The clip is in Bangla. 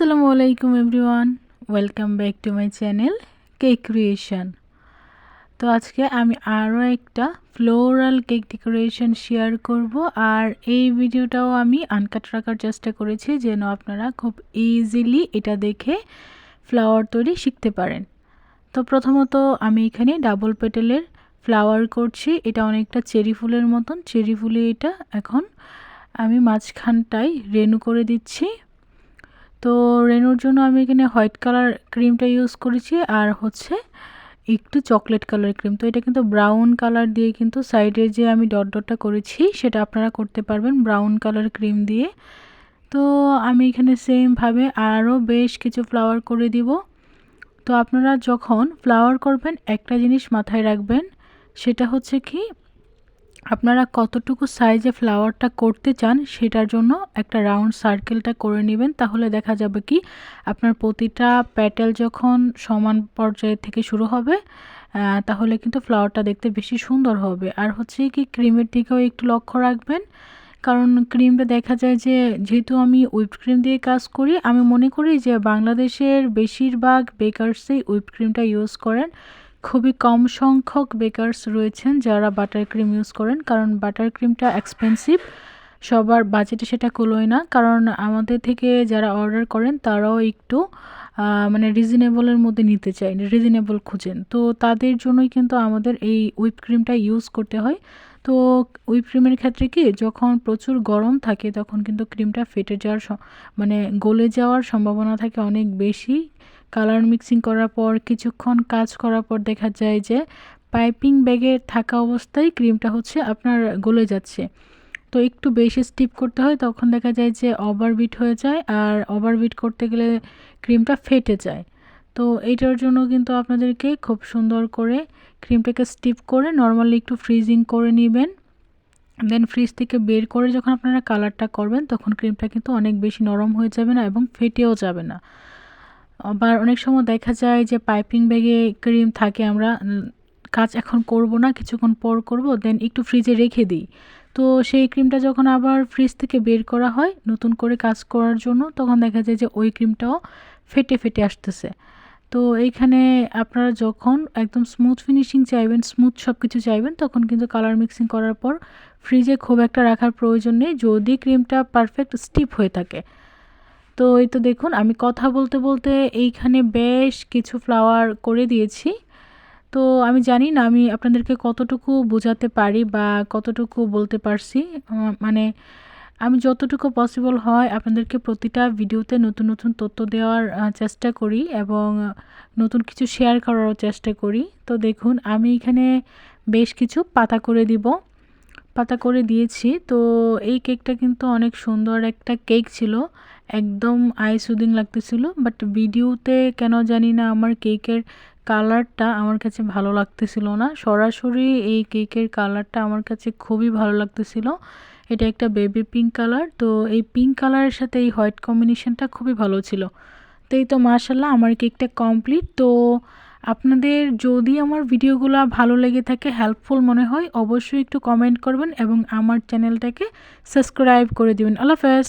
আসসালামু আলাইকুম everyone, welcome back to my channel cake creation. তো আজকে আমি আরও একটা ফ্লোরাল কেক ডেকোরেশন শেয়ার করব আর এই ভিডিওটাও আমি আনকাট রাখার চেষ্টা করেছি যেন আপনারা খুব ইজিলি এটা দেখে ফ্লাওয়ার তৈরি শিখতে পারেন। তো প্রথমত আমি এখানে ডাবল পেটেলের ফ্লাওয়ার করছি, এটা অনেকটা চেরি ফুলের মতন, চেরি ফুলে এটা এখন আমি মাঝখানটায় রেনু করে দিচ্ছি। তো রেনুর জন্য আমি এখানে হোয়াইট কালার ক্রিমটা ইউজ করেছি আর হচ্ছে একটু চকলেট কালার ক্রিম। তো এটা কিন্তু ব্রাউন কালার দিয়ে কিন্তু সাইডে যে আমি ডট ডটটা করেছি সেটা আপনারা করতে পারবেন ব্রাউন কালার ক্রিম দিয়ে। তো আমি এখানে সেমভাবে আরও বেশ কিছু ফ্লাওয়ার করে দিব। তো আপনারা যখন ফ্লাওয়ার করবেন একটা জিনিস মাথায় রাখবেন, সেটা হচ্ছে কি আপনারা কতটুকু সাইজে ফ্লাওয়ারটা করতে চান সেটার জন্য একটা রাউন্ড সার্কেলটা করে নেবেন। তাহলে দেখা যাবে কি, আপনার প্রতিটা প্যাটেল যখন সমান পর্যায়ে থেকে শুরু হবে তাহলে কিন্তু ফ্লাওয়ারটা দেখতে বেশি সুন্দর হবে। আর হচ্ছে কি ক্রিমের দিকেও একটু লক্ষ্য রাখবেন। কারণ ক্রিমটা দেখা যায় যে, যেহেতু আমি হুইপ ক্রিম দিয়ে কাজ করি, আমি মনে করি যে বাংলাদেশের বেশিরভাগ বেকার্সেই হুইপ ক্রিমটা ইউজ করেন। খুবই কম সংখ্যক বেকারস রয়েছেন যারা বাটার ক্রিম ইউজ করেন, কারণ বাটার ক্রিমটা এক্সপেন্সিভ সবার বাজেটে সেটা কুলোয় না। কারণ আমাদের থেকে যারা অর্ডার করেন, তারাও একটু মানে রিজনেবলের মধ্যে নিতে চায় রিজনেবল খুঁজেন। তো তাদের জন্যই কিন্তু আমাদের এই হুইপ ক্রিমটা ইউজ করতে হয়। তো হুইপ ক্রিমের ক্ষেত্রে কি, যখন প্রচুর গরম থাকে, তখন কিন্তু ক্রিমটা ফেটে যাওয়ার মানে গলে যাওয়ার সম্ভাবনা থাকে অনেক বেশি। কালার মিক্সিং করার পর কিছুক্ষণ কাজ করার পর দেখা যায় যে পাইপিং ব্যাগে থাকা অবস্থায় ক্রিমটা হচ্ছে আপনার গলে যাচ্ছে। তো একটু বেশি স্টিপ করতে হয়, তখন দেখা যায় যে ওভারবিট হয়ে যায় আর ওভারবিট করতে গেলে ক্রিমটা ফেটে যায়। তো এইটার জন্য কিন্তু আপনাদেরকে খুব সুন্দর করে ক্রিমটাকে স্টিপ করে নর্মালি একটু ফ্রিজিং করে নেবেন। দেন ফ্রিজ থেকে বের করে যখন আপনারা কালারটা করবেন, তখন ক্রিমটা কিন্তু অনেক বেশি নরম হয়ে যাবে না এবং ফেটেও যাবে না। আবার অনেক সময় দেখা যায় যে পাইপিং ব্যাগে ক্রিম থাকে, আমরা কাজ এখন করব না, কিছুক্ষণ পর করব, দেন একটু ফ্রিজে রেখে দিই। তো সেই ক্রিমটা যখন আবার ফ্রিজ থেকে বের করা হয়, নতুন করে কাজ করার জন্য, তখন দেখা যায় যে ওই ক্রিমটাও ফেটে ফেটে আসতেছে। তো এইখানে আপনারা যখন একদম স্মুথ ফিনিশিং চাইবেন স্মুথ সব কিছু চাইবেন, তখন কিন্তু কালার মিক্সিং করার পর ফ্রিজে খুব একটা রাখার প্রয়োজন নেই। যদি ক্রিমটা পারফেক্ট স্টিপ হয়ে থাকে তো এই তো দেখুন, আমি কথা বলতে বলতে এইখানে বেশ কিছু ফ্লাওয়ার করে দিয়েছি। তো আমি জানি না আমি আপনাদেরকে কতটুকু বোঝাতে পারি বা কতটুকু বলতে পারছি। মানে আমি যতটুকু পসিবল হয় আপনাদেরকে প্রতিটা ভিডিওতে নতুন নতুন তথ্য দেওয়ার চেষ্টা করি এবং নতুন কিছু শেয়ার করারও চেষ্টা করি। তো দেখুন, আমি এখানে বেশ কিছু পাতা করে দিব, পাতা করে দিয়েছি। তো এই কেকটা কিন্তু অনেক সুন্দর একটা কেক ছিল। একদম আই সুদিং লাগতেছিল বাট ভিডিওতে কেন জানি না আমার কেকের কালারটা আমার কাছে ভালো লাগতেছিল না। সরাসরি এই কেকের কালারটা আমার কাছে খুবই ভালো লাগতেছিল। এটা একটা বেবি পিঙ্ক কালার তো এই পিঙ্ক কালারের সাথে এই হোয়াইট কম্বিনেশনটা খুবই ভালো ছিল। তো এই তো মার্শাল্লাহ আমার কেকটা কমপ্লিট তো আপনাদের যদি আমার ভিডিওগুলো ভালো লেগে থাকে হেল্পফুল মনে হয়, অবশ্যই একটু কমেন্ট করবেন এবং আমার চ্যানেলটাকে সাবস্ক্রাইব করে দিবেন। আল্লাহ হাফেজ!